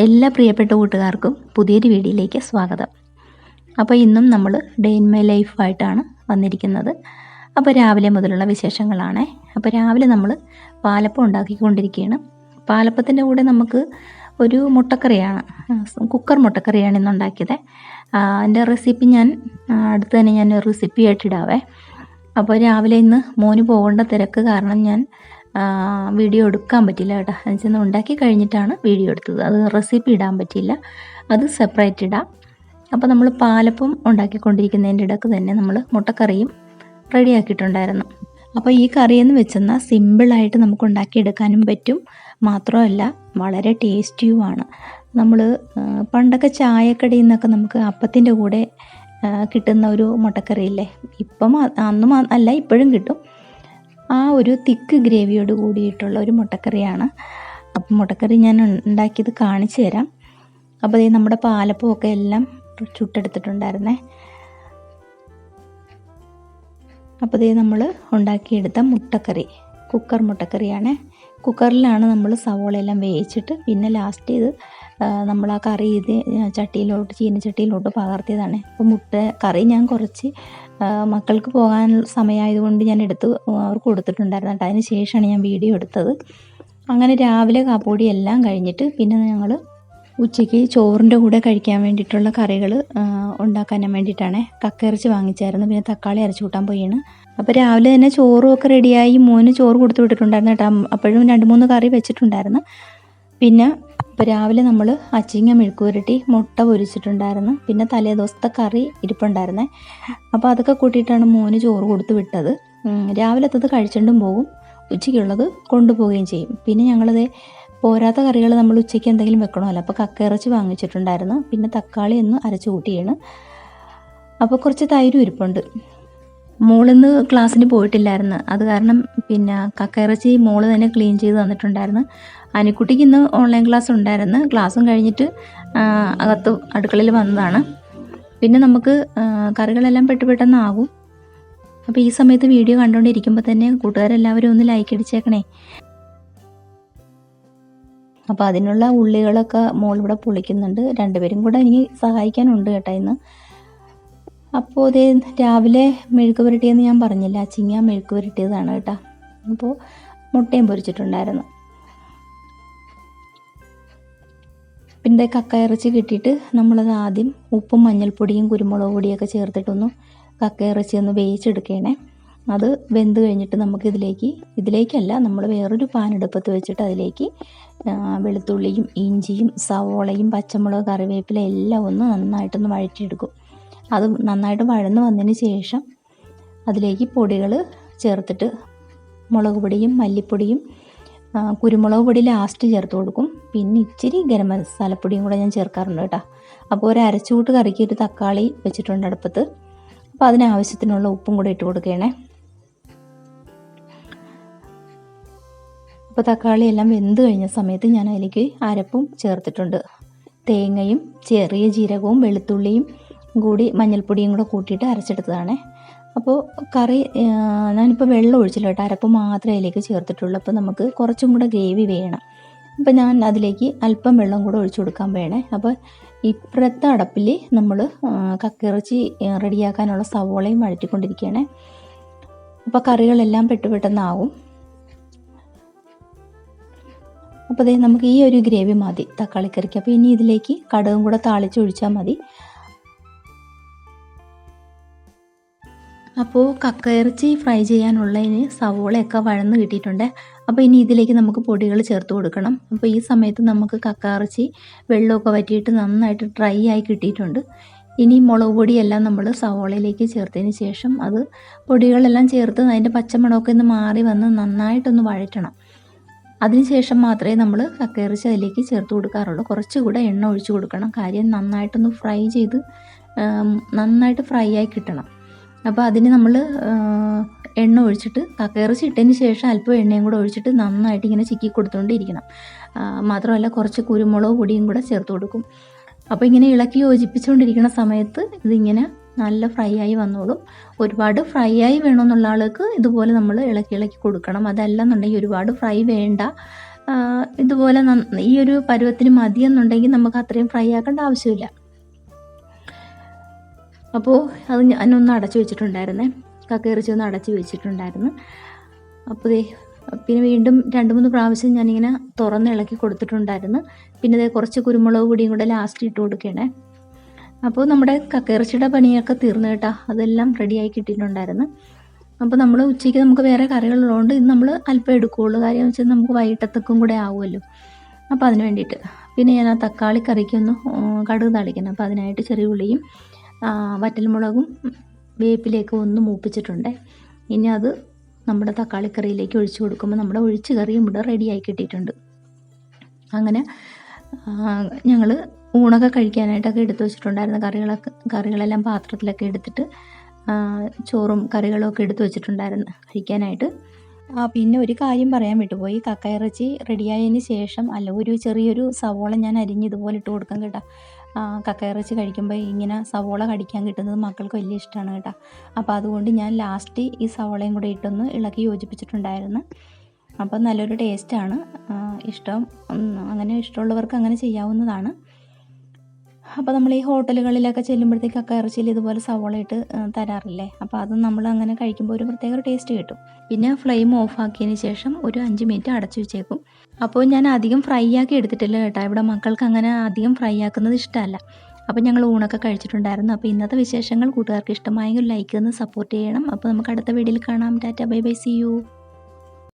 എല്ലാ പ്രിയപ്പെട്ട കൂട്ടുകാർക്കും പുതിയൊരു വീഡിയോയിലേക്ക് സ്വാഗതം. അപ്പോൾ ഇന്നും നമ്മൾ ഡേ ഇൻ മൈ ലൈഫായിട്ടാണ് വന്നിരിക്കുന്നത്. അപ്പോൾ രാവിലെ മുതലുള്ള വിശേഷങ്ങളാണ്. അപ്പോൾ രാവിലെ നമ്മൾ പാലപ്പം ഉണ്ടാക്കിക്കൊണ്ടിരിക്കുകയാണ്. പാലപ്പത്തിന്റെ കൂടെ നമുക്ക് ഒരു മുട്ടക്കറിയാണ് കുക്കർ മുട്ടക്കറിയാണ് ഇന്ന് ഉണ്ടാക്കിയത്. അതിന്റെ റെസിപ്പി ഞാൻ അടുത്ത് തന്നെ ഞാൻ റെസിപ്പി ആയിട്ടിടാവേ അപ്പോൾ രാവിലെ ഇന്ന് മോന് പോകേണ്ട തിരക്ക് കാരണം ഞാൻ വീഡിയോ എടുക്കാൻ പറ്റില്ല കേട്ടോ. എന്നുവെച്ചാൽ ഉണ്ടാക്കി കഴിഞ്ഞിട്ടാണ് വീഡിയോ എടുത്തത്. അത് റെസിപ്പി ഇടാൻ പറ്റില്ല. അത് സെപ്പറേറ്റ് ഇടാം. അപ്പോൾ നമ്മൾ പാലപ്പം ഉണ്ടാക്കിക്കൊണ്ടിരിക്കുന്നതിന്റെ ഇടയ്ക്ക് തന്നെ നമ്മൾ മുട്ടക്കറിയും റെഡിയാക്കിയിട്ടുണ്ടായിരുന്നു അപ്പോൾ ഈ കറിയെന്ന് വെച്ചെന്നാൽ സിമ്പിളായിട്ട് നമുക്ക് ഉണ്ടാക്കിയെടുക്കാനും പറ്റും. മാത്രമല്ല വളരെ ടേസ്റ്റിയുമാണ് നമ്മൾ പണ്ടൊക്കെ ചായക്കടയിൽ നിന്നൊക്കെ നമുക്ക് അപ്പത്തിന്റെ കൂടെ കിട്ടുന്ന ഒരു മുട്ടക്കറിയില്ലേ ഇപ്പം അന്നും അല്ല ഇപ്പോഴും കിട്ടും. ആ ഒരു തിക്ക് ഗ്രേവിയോട് കൂടിയിട്ടുള്ള ഒരു മുട്ടക്കറിയാണ്. അപ്പം മുട്ടക്കറി ഞാൻ ഉണ്ടാക്കിയത് കാണിച്ചു തരാം. അപ്പോൾ ദേ നമ്മുടെ പാലപ്പമൊക്കെ എല്ലാം ചുട്ടെടുത്തിട്ടുണ്ടായിരുന്നേ. അപ്പോൾ ദേ നമ്മൾ ഉണ്ടാക്കിയെടുത്ത മുട്ടക്കറി കുക്കർ മുട്ടക്കറിയാണ്. കുക്കറിലാണ് നമ്മൾ സവോളയെല്ലാം വേവിച്ചിട്ട് പിന്നെ ലാസ്റ്റ് ഇത് നമ്മൾ ആ കറി ഇത് ചട്ടിയിലോട്ട് ചീനച്ചട്ടിയിലോട്ട് പകർത്തിയതാണ്. അപ്പോൾ മുട്ട കറി ഞാൻ കുറച്ച് മക്കൾക്ക് പോകാൻ സമയമായതുകൊണ്ട് ഞാൻ എടുത്ത് അവർക്ക് കൊടുത്തിട്ടുണ്ടായിരുന്നു കേട്ടോ. അതിന് ശേഷമാണ് ഞാൻ വീഡിയോ എടുത്തത്. അങ്ങനെ രാവിലെ കാപ്പൊടി എല്ലാം കഴിഞ്ഞിട്ട് പിന്നെ ഞങ്ങൾ ഉച്ചയ്ക്ക് ചോറിന്റെ കൂടെ കഴിക്കാൻ വേണ്ടിയിട്ടുള്ള കറികൾ ഉണ്ടാക്കാൻ വേണ്ടിയിട്ടാണ്. കക്കയിറച്ചി വാങ്ങിച്ചായിരുന്നു. പിന്നെ തക്കാളി അരച്ചു കൂട്ടാൻ പോയാണ്. അപ്പോൾ രാവിലെ തന്നെ ചോറും ഒക്കെ റെഡിയായി മോന് ചോറ് കൊടുത്തു വിട്ടിട്ടുണ്ടായിരുന്നു കേട്ടോ. അപ്പോഴും രണ്ട് മൂന്ന് കറി വെച്ചിട്ടുണ്ടായിരുന്നു. പിന്നെ ഇപ്പോൾ രാവിലെ നമ്മൾ അച്ചിങ്ങ മെഴുക്കുപുരട്ടി മുട്ട പൊരിച്ചിട്ടുണ്ടായിരുന്നു. പിന്നെ തലേ ദിവസത്തെ കറി ഇരിപ്പുണ്ടായിരുന്നേ. അപ്പോൾ അതൊക്കെ കൂട്ടിയിട്ടാണ് മോന് ചോറ് കൊടുത്തു വിട്ടത്. രാവിലെ അത് കഴിച്ചുകൊണ്ടും പോകും. ഉച്ചയ്ക്കുള്ളത് കൊണ്ടുപോവുകയും ചെയ്യും. പിന്നെ ഞങ്ങളത് പോരാത്ത കറികൾ നമ്മൾ ഉച്ചയ്ക്ക് എന്തെങ്കിലും വെക്കണമല്ലോ. അപ്പോൾ കക്കയിറച്ചി വാങ്ങിച്ചിട്ടുണ്ടായിരുന്നു. പിന്നെ തക്കാളി ഒന്ന് അരച്ച് കൂട്ടിയാണ്. അപ്പോൾ കുറച്ച് തൈരും ഇരിപ്പുണ്ട്. മോളിന്ന് ക്ലാസ്സിന് പോയിട്ടില്ലായിരുന്നു. അത് കാരണം പിന്നെ കക്കയിറച്ചി മോൾ തന്നെ ക്ലീൻ ചെയ്ത് തന്നിട്ടുണ്ടായിരുന്നു. അനിക്കുട്ടിക്ക് ഇന്ന് ഓൺലൈൻ ക്ലാസ് ഉണ്ടായിരുന്നു. ക്ലാസ്സും കഴിഞ്ഞിട്ട് അകത്ത് അടുക്കളയിൽ വന്നതാണ്. പിന്നെ നമുക്ക് കറികളെല്ലാം പെട്ട് പെട്ടെന്നാകും അപ്പോൾ ഈ സമയത്ത് വീഡിയോ കണ്ടുകൊണ്ടിരിക്കുമ്പോൾ തന്നെ കൂട്ടുകാരെല്ലാവരും ഒന്ന് ലൈക്ക് അടിച്ചേക്കണേ. അപ്പോൾ അതിനുള്ള ഉള്ളികളൊക്കെ മോളിവിടെ പൊളിക്കുന്നുണ്ട്. രണ്ടുപേരും കൂടെ എനിക്ക് സഹായിക്കാനുണ്ട് കേട്ടോ ഇന്ന്. അപ്പോൾ അതേ രാവിലെ മെഴുക്ക് പുരട്ടിയെന്ന് ഞാൻ പറഞ്ഞില്ല ചിങ്ങ മെഴുക്ക് പുരട്ടിയതാണ് കേട്ടോ. അപ്പോൾ മുട്ടയും പൊരിച്ചിട്ടുണ്ടായിരുന്നു. പിന്നെ കക്ക ഇറച്ചി കിട്ടിയിട്ട് നമ്മളത് ആദ്യം ഉപ്പും മഞ്ഞൾപ്പൊടിയും കുരുമുളക് പൊടിയൊക്കെ ചേർത്തിട്ടൊന്ന് കക്ക ഇറച്ചി ഒന്ന് വേവിച്ചെടുക്കണേ. അത് വെന്ത് കഴിഞ്ഞിട്ട് നമുക്ക് ഇതിലേക്ക് ഇതിലേക്കല്ല നമ്മൾ വേറൊരു പാനെടുപ്പത്ത് വെച്ചിട്ട് അതിലേക്ക് വെളുത്തുള്ളിയും ഇഞ്ചിയും സവോളയും പച്ചമുളക് കറിവേപ്പില എല്ലാം ഒന്ന് നന്നായിട്ടൊന്ന് വഴറ്റിയെടുക്കും. അത് നന്നായിട്ട് വഴന്ന് വന്നതിന് ശേഷം അതിലേക്ക് പൊടികൾ ചേർത്തിട്ട് മുളക് പൊടിയും മല്ലിപ്പൊടിയും കുരുമുളക് പൊടി ലാസ്റ്റ് ചേർത്ത് കൊടുക്കും. പിന്നെ ഇച്ചിരി ഗരം മസാലപ്പൊടിയും കൂടെ ഞാൻ ചേർക്കാറുണ്ട് കേട്ടോ. അപ്പോൾ ഒരു അരച്ചുകൂട്ട് കറിക്ക് ഒരു തക്കാളി വെച്ചിട്ടുണ്ട് അടുപ്പത്ത്. അപ്പോൾ അതിനാവശ്യത്തിനുള്ള ഉപ്പും കൂടെ ഇട്ട് കൊടുക്കണേ. അപ്പോൾ തക്കാളി എല്ലാം വെന്ത് കഴിഞ്ഞ സമയത്ത് ഞാൻ അതിലേക്ക് അരപ്പും ചേർത്തിട്ടുണ്ട്. തേങ്ങയും ചെറിയ ജീരകവും വെളുത്തുള്ളിയും കൂടി മഞ്ഞൾപ്പൊടിയും കൂടെ കൂട്ടിയിട്ട് അരച്ചെടുത്തതാണ്. അപ്പോൾ കറി ഞാനിപ്പോൾ വെള്ളം ഒഴിച്ചില്ല കേട്ടോ. അരപ്പ് മാത്രമേ അതിലേക്ക് ചേർത്തിട്ടുള്ളൂ. അപ്പോൾ നമുക്ക് കുറച്ചും കൂടെ ഗ്രേവി വേണം. അപ്പോൾ ഞാൻ അതിലേക്ക് അല്പം വെള്ളം കൂടെ ഒഴിച്ചു കൊടുക്കാൻ വേണേ അപ്പോൾ ഇപ്പുറത്തെ അടപ്പിൽ നമ്മൾ കക്കിറച്ചി റെഡിയാക്കാനുള്ള സവോളയും വഴറ്റിക്കൊണ്ടിരിക്കുകയാണ്. അപ്പോൾ കറികളെല്ലാം പെട്ടു പെട്ടെന്നാവും. അപ്പോൾ അതെ നമുക്ക് ഈ ഒരു ഗ്രേവി മതി തക്കാളിക്കറിക്ക്. അപ്പോൾ ഇനി ഇതിലേക്ക് കടകും കൂടെ താളിച്ച് ഒഴിച്ചാൽ മതി. അപ്പോൾ കക്കയിറച്ചി ഫ്രൈ ചെയ്യാനുള്ളതിന് സവോളയൊക്കെ വഴന്ന് കിട്ടിയിട്ടുണ്ട്. അപ്പോൾ ഇനി ഇതിലേക്ക് നമുക്ക് പൊടികൾ ചേർത്ത് കൊടുക്കണം. അപ്പോൾ ഈ സമയത്ത് നമുക്ക് കക്കയിറച്ചി വെള്ളമൊക്കെ വറ്റിയിട്ട് നന്നായിട്ട് ഡ്രൈ ആയി കിട്ടിയിട്ടുണ്ട്. ഇനി മുളക് പൊടിയെല്ലാം നമ്മൾ സവോളയിലേക്ക് ചേർത്തതിന് ശേഷം അത് പൊടികളെല്ലാം ചേർത്ത് അതിന്റെ പച്ചമുളകൊക്കെ ഒന്ന് മാറി വന്ന് നന്നായിട്ടൊന്ന് വഴറ്റണം. അതിനുശേഷം മാത്രമേ നമ്മൾ കക്കയിറച്ചി അതിലേക്ക് ചേർത്ത് കൊടുക്കാറുള്ളൂ. കുറച്ചുകൂടെ എണ്ണ ഒഴിച്ച് കൊടുക്കണം. കാര്യം നന്നായിട്ടൊന്ന് ഫ്രൈ ചെയ്ത് നന്നായിട്ട് ഫ്രൈ ആയി കിട്ടണം. അപ്പോൾ അതിന് നമ്മൾ എണ്ണ ഒഴിച്ചിട്ട് കക്കയിറച്ചി ഇട്ടതിന് ശേഷം അല്പം എണ്ണയും കൂടെ ഒഴിച്ചിട്ട് നന്നായിട്ട് ഇങ്ങനെ ചിക്കി കൊടുത്തുകൊണ്ടിരിക്കണം മാത്രമല്ല കുറച്ച് കുരുമുളക് പൊടിയും കൂടെ ചേർത്ത് കൊടുക്കും. അപ്പോൾ ഇങ്ങനെ ഇളക്കി യോജിപ്പിച്ചുകൊണ്ടിരിക്കുന്ന സമയത്ത് ഇതിങ്ങനെ നല്ല ഫ്രൈ ആയി വന്നോളും. ഒരുപാട് ഫ്രൈ ആയി വേണമെന്നുള്ള ആൾക്ക് ഇതുപോലെ നമ്മൾ ഇളക്കി ഇളക്കി കൊടുക്കണം. അതല്ല എന്നുണ്ടെങ്കിൽ ഒരുപാട് ഫ്രൈ വേണ്ട. ഇതുപോലെ ഈ ഒരു പരുവത്തിന് മതിയെന്നുണ്ടെങ്കിൽ നമുക്ക് അത്രയും ഫ്രൈ ആക്കേണ്ട ആവശ്യമില്ല. അപ്പോൾ അത് ഞാനൊന്ന് അടച്ചു വെച്ചിട്ടുണ്ടായിരുന്നേ. കക്കയിറച്ചി ഒന്ന് അടച്ചു വെച്ചിട്ടുണ്ടായിരുന്നു. അപ്പോൾ ദേ പിന്നെ വീണ്ടും രണ്ട് മൂന്ന് പ്രാവശ്യം ഞാനിങ്ങനെ തുറന്ന് ഇളക്കി കൊടുത്തിട്ടുണ്ടായിരുന്നു. പിന്നെ ഇതേ കുറച്ച് കുരുമുളക് പൊടിയും കൂടെ ലാസ്റ്റ് ഇട്ട് കൊടുക്കണേ. അപ്പോൾ നമ്മുടെ കക്കയിറച്ചിയുടെ പണിയൊക്കെ തീർന്നു കേട്ടോ. അതെല്ലാം റെഡിയായി കിട്ടിയിട്ടുണ്ടായിരുന്നു. അപ്പോൾ നമ്മൾ ഉച്ചയ്ക്ക് നമുക്ക് വേറെ കറികളുള്ളതുകൊണ്ട് ഇത് നമ്മൾ അല്പം എടുക്കുകയുള്ളൂ കാര്യം വെച്ചാൽ നമുക്ക് വൈകിട്ടത്തേക്കും കൂടെ ആവുമല്ലോ. അപ്പോൾ അതിന് വേണ്ടിയിട്ട്. പിന്നെ ഞാൻ ആ തക്കാളി കറിക്കൊന്ന് കടുക് തളിക്കണം. അപ്പോൾ അതിനായിട്ട് ചെറിയ ഉള്ളിയും വറ്റൽമുളകും വേപ്പിലേക്ക് ഒന്ന് മൂപ്പിച്ചിട്ടുണ്ട്. ഇനി അത് നമ്മുടെ തക്കാളി കറിയിലേക്ക് ഒഴിച്ചു കൊടുക്കുമ്പോൾ നമ്മുടെ ഒഴിച്ച് കറിയും ഇവിടെ റെഡിയായി കിട്ടിയിട്ടുണ്ട്. അങ്ങനെ ഞങ്ങൾ ഊണൊക്കെ കഴിക്കാനായിട്ടൊക്കെ എടുത്തു വെച്ചിട്ടുണ്ടായിരുന്ന. കറികളൊക്കെ കറികളെല്ലാം പാത്രത്തിലൊക്കെ എടുത്തിട്ട് ചോറും കറികളും ഒക്കെ എടുത്തു വെച്ചിട്ടുണ്ടായിരുന്നു കഴിക്കാനായിട്ട്. പിന്നെ ഒരു കാര്യം പറയാൻ വിട്ടുപോയി. കക്കയിറച്ചി റെഡിയായതിന് ശേഷം അല്ല ഒരു ചെറിയൊരു സവോള ഞാൻ അരിഞ്ഞ് ഇതുപോലെ ഇട്ട് കൊടുക്കാം കേട്ടോ. കക്കയിറച്ചി കഴിക്കുമ്പോൾ ഇങ്ങനെ സവോള കടിക്കാൻ കിട്ടുന്നത് മക്കൾക്ക് വലിയ ഇഷ്ടമാണ് കേട്ടോ. അപ്പോൾ അതുകൊണ്ട് ഞാൻ ലാസ്റ്റ് ഈ സവോളയും കൂടെ ഇട്ടൊന്ന് ഇളക്കി യോജിപ്പിച്ചിട്ടുണ്ടായിരുന്നു. അപ്പോൾ നല്ലൊരു ടേസ്റ്റാണ് ഇഷ്ടം അങ്ങനെ ഇഷ്ടമുള്ളവർക്ക് അങ്ങനെ ചെയ്യാവുന്നതാണ്. അപ്പോൾ നമ്മൾ ഈ ഹോട്ടലുകളിലൊക്കെ ചെല്ലുമ്പോഴത്തേക്ക് കക്ക ഇറച്ചിയിൽ ഇതുപോലെ സവോള ഇട്ട് തരാറില്ലേ? അപ്പോൾ അത് നമ്മൾ അങ്ങനെ കഴിക്കുമ്പോൾ ഒരു പ്രത്യേക ടേസ്റ്റ് കിട്ടും. പിന്നെ ഫ്ലെയിം ഓഫ് ആക്കിയതിന് ശേഷം ഒരു അഞ്ച് മിനിറ്റ് അടച്ചു വെച്ചേക്കും. അപ്പോൾ ഞാൻ അധികം ഫ്രൈ ആക്കി എടുത്തിട്ടില്ല കേട്ടോ. ഇവിടെ മക്കൾക്ക് അങ്ങനെ അധികം ഫ്രൈ ആക്കുന്നത് ഇഷ്ടമല്ല. അപ്പോൾ ഞങ്ങൾ ഊണൊക്കെ കഴിച്ചിട്ടുണ്ടായിരുന്നു. അപ്പോൾ ഇന്നത്തെ വിശേഷങ്ങൾ കൂട്ടുകാർക്ക് ഇഷ്ടമായെങ്കിൽ ലൈക്ക് തന്ന് സപ്പോർട്ട് ചെയ്യണം. അപ്പോൾ നമുക്ക് അടുത്ത വീഡിയോയിൽ കാണാം. Tata bye bye see you